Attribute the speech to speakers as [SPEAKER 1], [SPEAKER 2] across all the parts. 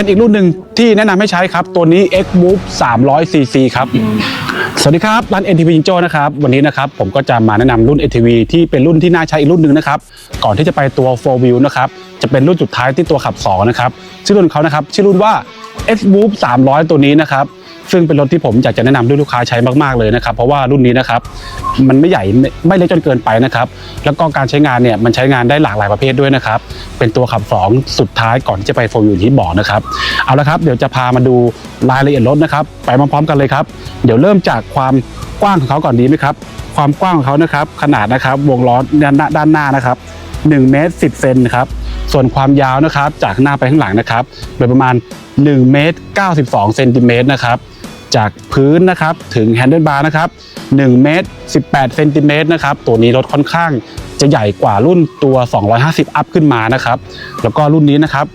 [SPEAKER 1] เป็นอีกรุ่นหนึ่งที่แนะนำให้ใช้ครับ ตัวนี้ X Move 300 cc ครับ สวัสดีครับ ร้าน NTV จิงโจ้นะครับ วันนี้นะครับผมก็จะมาแนะนำรุ่น NTV ที่เป็นรุ่นที่น่าใช้อีกรุ่นหนึ่งนะครับ ก่อนที่จะไปตัว4 wheel นะครับ จะเป็นรุ่นสุดท้ายที่ตัวขับ 2 นะครับ ชื่อรุ่นเขานะครับ ชื่อรุ่นว่า X Move 300 ตัวนี้นะครับ ซึ่งเป็นรถที่ผมอยากจะแนะนำด้วยลูกค้าใช้มากๆเลยนะครับ เพราะว่ารุ่นนี้นะครับมันไม่ใหญ่ไม่ไม่เล็กจนเกินไปนะครับ แล้วก็การใช้งานเนี่ยมันใช้งานได้หลากหลายประเภทด้วยนะครับ เป็นตัวขับ2สุดท้ายก่อนที่จะไปโฟล์วิวที่บอกนะครับ เอาละครับเดี๋ยวจะพามาดูรายละเอียดรถนะครับ ไปพร้อมๆกันเลยครับ เดี๋ยวเริ่มจากความกว้างของเขาก่อนดีไหมครับ ความกว้างของเขานะครับ ขนาดนะครับวงล้อด้านหน้าด้านหน้านะครับ1เมตร10เซนครับ ส่วนความยาวนะครับ จากหน้าไปข้างหลังนะครับ โดยประมาณ1เมตร92เซนติเมตรนะครับ จากพื้นนะครับถึงแฮนเดิลบาร์นะครับ1เมตร18เซนติเมตรนะครับตัวนี้รถค่อนข้างจะใหญ่กว่ารุ่นตัว 250 อัพขึ้นมานะครับ แล้วก็รุ่นนี้นะครับ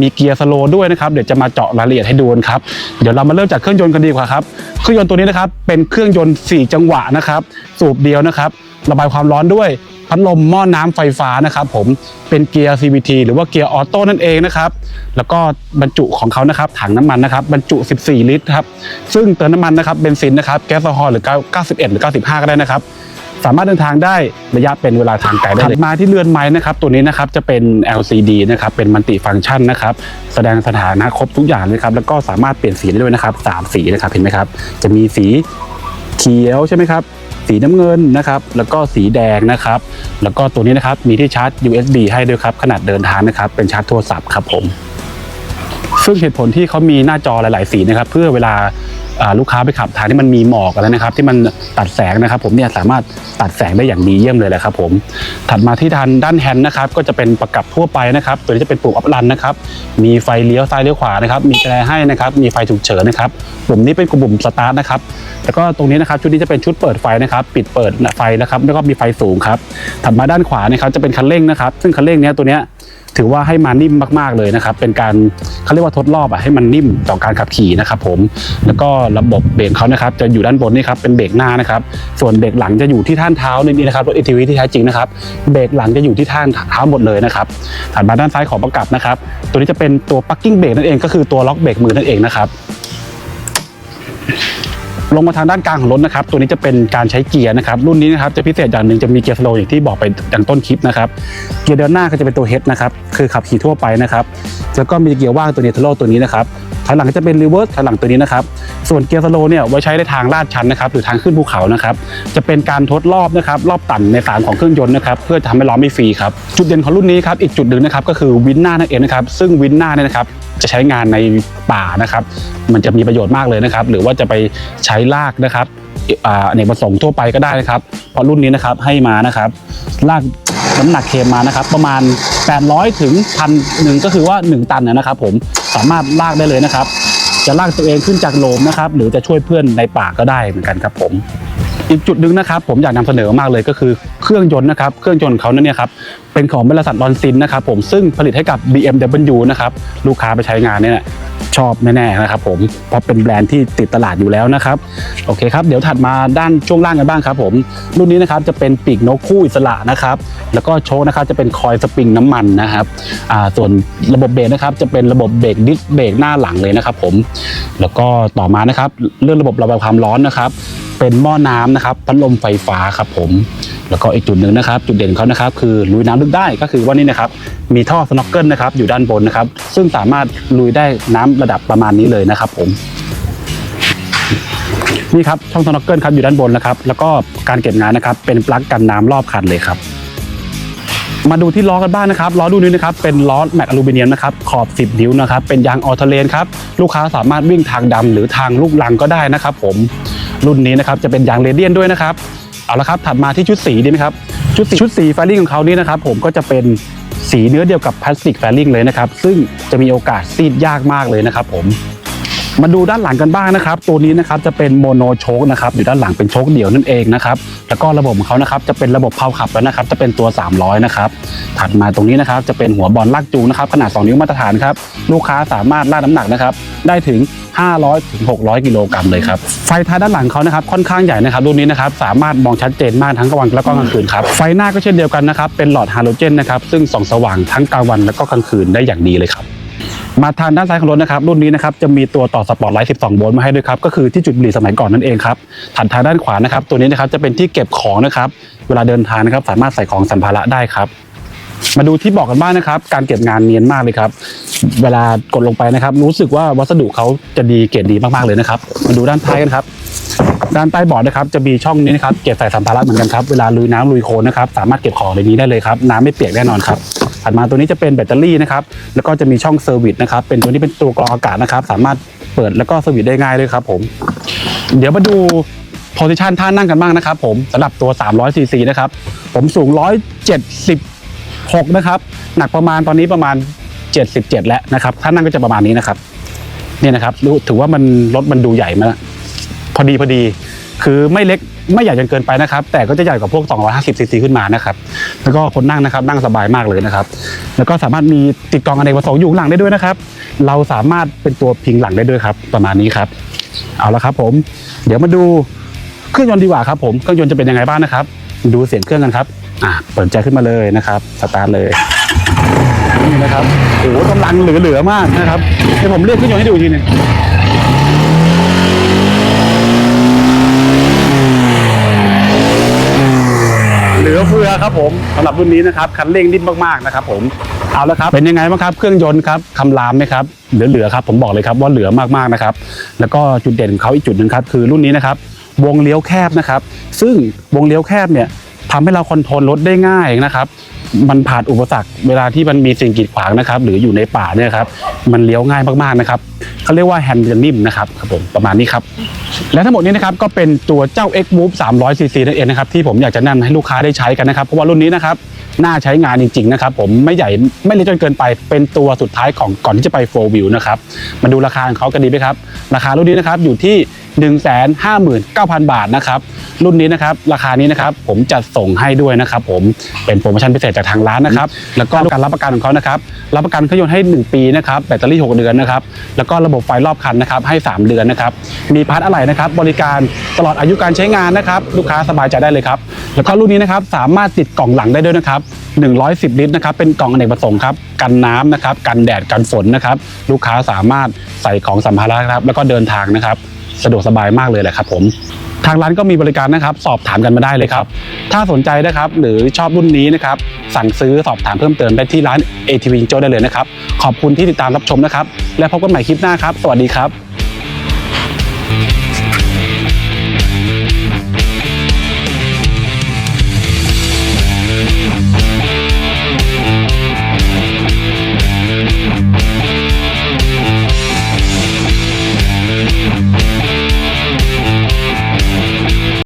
[SPEAKER 1] มีเกียร์สโลด้วยนะครับเดี๋ยวจะมาเจาะรายละเอียดให้ดูนครับเดี๋ยวเรามาเริ่มจากเครื่องยนต์กันดีกว่าครับเครื่องยนต์ตัวนี้นะครับเป็นเครื่องยนต์ 4 จังหวะนะครับ สูบเดียวนะครับ ระบายความร้อนด้วย พัดลมหม้อน้ำไฟฟ้านะครับผมเป็นเกียร์ CVT หรือว่าเกียร์ออโต้นั่นเองนะครับแล้วก็บรรจุของเขานะครับถังน้ำมันนะครับบรรจุ 14 ลิตรครับซึ่งเติมน้ำมันนะครับเบนซินนะครับแก๊สโซฮอล์หรือ 91 หรือ 95 ก็ได้นะครับสามารถเดินทางได้ระยะเป็นเวลาทางไกลได้เลยมาที่เรือนไม้นะครับตัวนี้นะครับจะเป็น LCD นะครับเป็นมัลติฟังก์ชันนะครับแสดงสถานะครบทุกอย่างเลยครับแล้วก็สามารถเปลี่ยนสีได้ด้วยนะครับสามสีนะครับเห็นไหมครับจะมีสี เขียวใช่ไหมครับ สีน้ำเงินนะครับ แล้วก็สีแดงนะครับ แล้วก็ตัวนี้นะครับมีที่ชาร์จ USB ให้ด้วยครับ ขนาดเดินทางนะครับ เป็นชาร์จโทรศัพท์ครับผม ซึ่งเหตุผลที่เขามีหน้าจอหลาย ๆ สีนะครับ เพื่อเวลา ลูกค้าไปขับทางที่มันมีหมอกอะไรนะครับ ที่มันตัดแสงนะครับ ผมเนี่ยสามารถตัดแสงได้อย่างดีเยี่ยมเลยแหละครับผมถัดมาที่ทางด้านแฮนด์นะครับ ก็จะเป็นประกับทั่วไปนะครับ ตัวนี้จะเป็นปุ่มอัพรันนะครับ มีไฟเลี้ยวซ้ายเลี้ยวขวานะครับ มีแตรให้นะครับ มีไฟฉุกเฉินนะครับปุ่มนี้เป็นปุ่มสตาร์ทนะครับแล้วก็ตรงนี้นะครับชุดนี้จะเป็นชุดเปิดไฟนะครับ ปิดเปิดไฟนะครับแล้วก็มีไฟสูงครับถัดมาด้านขวานะครับจะเป็นคันเร่งนะครับ ซึ่งคันเร่งเนี้ยตัวเนี้ย ถือว่าให้มานิ่มมากๆเลยนะครับ เป็นการเขาเรียกว่าทดรอบอะให้มันนิ่มต่อการขับขี่นะครับผมแล้วก็ระบบเบรกเขานะครับจะอยู่ด้านบนนี่ครับเป็นเบรกหน้านะครับ ส่วนเบรกหลังจะอยู่ที่ท่านเท้าในนี้นะครับรถ ATV ที่แท้จริงนะครับเบรกหลังจะอยู่ที่ท่านเท้าหมดเลยนะครับถัดมาด้านซ้ายของประกับนะครับ ตัวนี้จะเป็นตัว parking brake นั่นเองก็คือตัวล็อกเบรกมือนั่นเองนะครับลงมาทางด้านกลางของรถนะครับ ตัวนี้จะเป็นการใช้เกียร์นะครับ รุ่นนี้นะครับจะพิเศษอย่างหนึ่งจะมีเกียร์สโลว์อย่างที่บอกไปดังต้นคลิปนะครับ เกียร์เดินหน้าก็จะเป็นตัวเฮดนะครับคือขับขี่ทั่วไปนะครับแล้วก็มีเกียร์ว่างตัวเนเทโลตัวนี้นะครับถอยหลังก็จะเป็นรีเวิร์สถอยหลังตัวนี้นะครับ ส่วนเกียร์สโลว์เนี่ยไว้ใช้ในทางลาดชันนะครับหรือทางขึ้นภูเขานะครับจะเป็นการทดรอบนะครับรอบต่ำในสามของเครื่องยนต์นะครับเพื่อทำให้ล้อไม่ฟรีครับจุดเด่นของรุ่นนี้ครับอีกจุดหนึ่งนะครับก็คือวินหน้านั่นเองนะครับซึ่งวินหน้าเนี่ยนะครับจะใช้งานในป่านะครับ มันจะมีประโยชน์มากเลยนะครับ หรือว่าจะไปใช้ลากนะครับอ่าอเนกประสงค์ทั่วไปก็ได้นะครับเพราะรุ่นนี้นะครับให้มานะครับลาก น้ำหนักเคมมานะครับ ประมาณ 800 ถึงพันหนึ่งก็คือว่า 1 ตันนะครับ ผมสามารถลากได้เลยนะครับ จะลากตัวเองขึ้นจากโลมนะครับ หรือจะช่วยเพื่อนในป่าก็ได้เหมือนกันครับผมอีกจุดหนึ่งนะครับผมอยากนำเสนอมากเลยก็คือเครื่องยนต์นะครับเครื่องยนต์เขาเนี่ยครับเป็นของบริษัทลอนซินนะครับผมซึ่งผลิตให้กับ BMW นะครับลูกค้าไปใช้งานเนี่ย ชอบแน่ๆนะครับผมเพราะเป็นแบรนด์ที่ติดตลาดอยู่แล้วนะครับโอเคครับเดี๋ยวถัดมาด้านช่วงล่างกันบ้างครับผมรุ่นนี้นะครับจะเป็นปีกนกคู่อิสระนะครับแล้วก็โชคนะครับจะเป็นคอยสปริงน้ำมันนะครับอ่าส่วนระบบเบรกนะครับจะเป็นระบบเบรกดิสเบรกหน้าหลังเลยนะครับผมแล้วก็ต่อมานะครับเรื่องระบบระบายความร้อนนะครับเป็นหม้อน้ำนะครับพัดลมไฟฟ้าครับผม แล้วก็อีกจุดหนึ่งนะครับ จุดเด่นเขานะครับ คือลุยน้ำลึกได้ก็คือว่านี่นะครับ มีท่อสโนว์เกิลนะครับ อยู่ด้านบนนะครับ ซึ่งสามารถลุยได้น้ำระดับประมาณนี้เลยนะครับ ผมนี่ครับช่องสโนว์เกิลครับอยู่ด้านบนนะครับ แล้วก็การเก็บงานนะครับ เป็นปลั๊กกันน้ำรอบคันเลยครับมาดูที่ล้อกันบ้างนะครับล้อดูนี้นะครับเป็นล้อแม็กอลูมิเนียมนะครับขอบ 10 นิ้วนะครับเป็นยางออเทเลนครับลูกค้าสามารถวิ่งทางดำหรือทางลูกลังก็ได้นะครับ ผมรุ่นนี้นะครับจะเป็นยางเรเดียนด้วยนะครับ เอาละครับถัดมาที่ชุดสีดีไหมครับ ชุดสีชุดสีแฟลิ่งของเขานี่นะครับผมก็จะเป็นสีเนื้อเดียวกับพลาสติกแฟลิ่งเลยนะครับ ซึ่งจะมีโอกาสซีดยากมากเลยนะครับผม มาดูด้านหลังกันบ้างนะครับ ตัวนี้นะครับจะเป็นโมโนโชคนะครับอยู่ด้านหลังเป็นโชคเดี่ยวนั่นเองนะครับแล้วก็ระบบของเขานะครับจะเป็นระบบเพาขับแล้วนะครับจะเป็นตัว 300 นะครับถัดมาตรงนี้นะครับจะเป็นหัวบอลลากจูงนะครับขนาด 2 นิ้วมาตรฐานครับลูกค้าสามารถลากน้ำหนักนะครับได้ถึง 500ถึง600 กิโลกรัมเลยครับไฟท้ายด้านหลังเขานะครับค่อนข้างใหญ่นะครับรุ่นนี้นะครับสามารถมองชัดเจนมากทั้งกลางวันและก็กลางคืนครับไฟหน้าก็เช่นเดียวกันนะครับเป็นหลอดฮาโลเจนนะครับซึ่งส่องสว่างทั้งกลางวันและก็กลางคืนได้อย่างดีเลยครับ มาทางด้านซ้ายของรถนะครับรุ่นนี้นะครับจะมีตัวต่อสปอร์ตไลท์ 12 โวลต์มาให้ด้วยครับก็คือที่จุดบุหรี่สมัยก่อนนั่นเองครับถัดทางด้านขวานะครับตัวนี้นะครับจะเป็นที่เก็บของนะครับเวลาเดินทางนะครับสามารถใส่ของสัมภาระได้ครับ มาดูที่บอกกันบ้างนะครับ การเก็บงานเนียนมากเลยครับ เวลากดลงไปนะครับ รู้สึกว่าวัสดุเขาจะดีเกรดดีมากๆเลยนะครับ มาดูด้านท้ายกันครับ ด้านใต้บอร์ดนะครับจะมีช่องนี้นะครับเก็บใส่สัมภาระเหมือนกันครับเวลาลุยน้ำลุยโคลนนะครับสามารถเก็บของในนี้ได้เลยครับน้ำไม่เปียกแน่นอนครับ ถัดมาตัวนี้จะเป็นแบตเตอรี่นะครับแล้วก็จะมีช่องเซอร์วิสนะครับเป็นตัวนี้เป็นตัวกรองอากาศนะครับ สามารถเปิดแล้วก็เซอร์วิสได้ง่ายเลยครับผม เดี๋ยวมาดู position ท่านั่งกันบ้างนะครับผมสำหรับตัว 300 cc นะครับ ผมสูง 176 นะครับ หนักประมาณตอนนี้ประมาณ 77 แล้วนะครับท่านั่งก็จะประมาณนี้นะครับเนี่ยนะครับถือว่ามันรถมันดูใหญ่มาพอดีพอดี คือไม่เล็ก ไม่ใหญ่จนเกินไปนะครับ แต่ก็จะใหญ่กว่าพวก 250 cc ขึ้นมานะครับ แล้วก็คนนั่งนะครับนั่งสบายมากเลยนะครับ แล้วก็สามารถมีติดกล่องอเนกประสงค์อยู่หลังได้ด้วยนะครับ เราสามารถเป็นตัวพิงหลังได้ด้วยครับ ประมาณนี้ครับ เอาละครับผม เดี๋ยวมาดูเครื่องยนต์ดีกว่าครับผม เครื่องยนต์จะเป็นยังไงบ้างนะครับ ดูเสียงเครื่องกันครับ อ่าเปิดใจขึ้นมาเลยนะครับ สตาร์ทเลยนี่นะครับ โอ้โหกำลังเหลือๆมากนะครับเดี๋ยวผมเรียกเครื่องยนต์ให้ดูอีกทีนึงเหลื อเฟือครับผมสำหรับรุ่นนี้นะครับคันเร่งนิ่มมากๆนะครับผมเอาละครับเป็นยังไงบ้างครับเครื่องยนต์ครับคำรามไหมครับเหลือๆครับผมบอกเลยครับว่าเหลือมากๆนะครับแล้วก็จุดเด่นของเขาอีกจุดหนึ่งครับคือรุ่นนี้นะครับวงเลี้ยวแคบนะครับ ซึ่งวงเลี้ยวแคบเนี่ยทำให้เราคอนโทรลรถได้ง่ายนะครับ มันผ่านอุปสรรคเวลาที่มันมีสิ่งกีดขวางนะครับ หรืออยู่ในป่าเนี่ยครับมันเลี้ยวง่ายมากๆนะครับเขาเรียกว่าแฮนด์จะนิ่มนะครับครับผมประมาณนี้ครับ และทั้งหมดนี้นะครับก็เป็นตัวเจ้า X Move 300 cc นั่นเองนะครับที่ผมอยากจะแนะนำให้ลูกค้าได้ใช้กันนะครับเพราะว่ารุ่นนี้นะครับน่าใช้งานจริงๆนะครับผมไม่ใหญ่ไม่เล็กจนเกินไปเป็นตัวสุดท้ายของก่อนที่จะไป4 wheel นะครับมาดูราคาของเขากันดีไหมครับราคารุ่นนี้นะครับอยู่ที่ 159,000 บาทนะครับรุ่นนี้นะครับราคานี้นะครับผมจัดส่งให้ด้วยนะครับผมเป็นโปรโมชั่นพิเศษจากทางร้านนะครับแล้วก็การรับประกันของเขานะครับรับประกันเครื่องยนต์ให้ 1 ปีนะครับแบตเตอรี่ 6 เดือนนะครับแล้วก็ระบบไฟรอบคันนะครับให้ 3 เดือนนะครับมีพาร์ทอะไหล่นะครับบริการตลอดอายุการใช้งานนะครับลูกค้าสบายใจได้เลยครับแล้วก็รุ่นนี้นะครับสามารถติดกล่องหลังได้ด้วยนะครับ110 ลิตรนะครับเป็นกล่องอเนกประสงค์ครับกันน้ำนะครับกันแดดกันฝนนะครับลูกค้าสามารถใส่ของสัมภาระนะครับแล้วก็เดินทางนะครับ สะดวกสบายมากเลยแหละครับผมทางร้านก็มีบริการนะครับสอบถามกันมาได้เลยครับ ถ้าสนใจนะครับหรือชอบรุ่นนี้นะครับสั่งซื้อสอบถามเพิ่มเติมได้ที่ร้าน ATV โจได้เลยนะครับ ขอบคุณที่ติดตามรับชมนะครับ และพบกันใหม่คลิปหน้าครับ สวัสดีครับ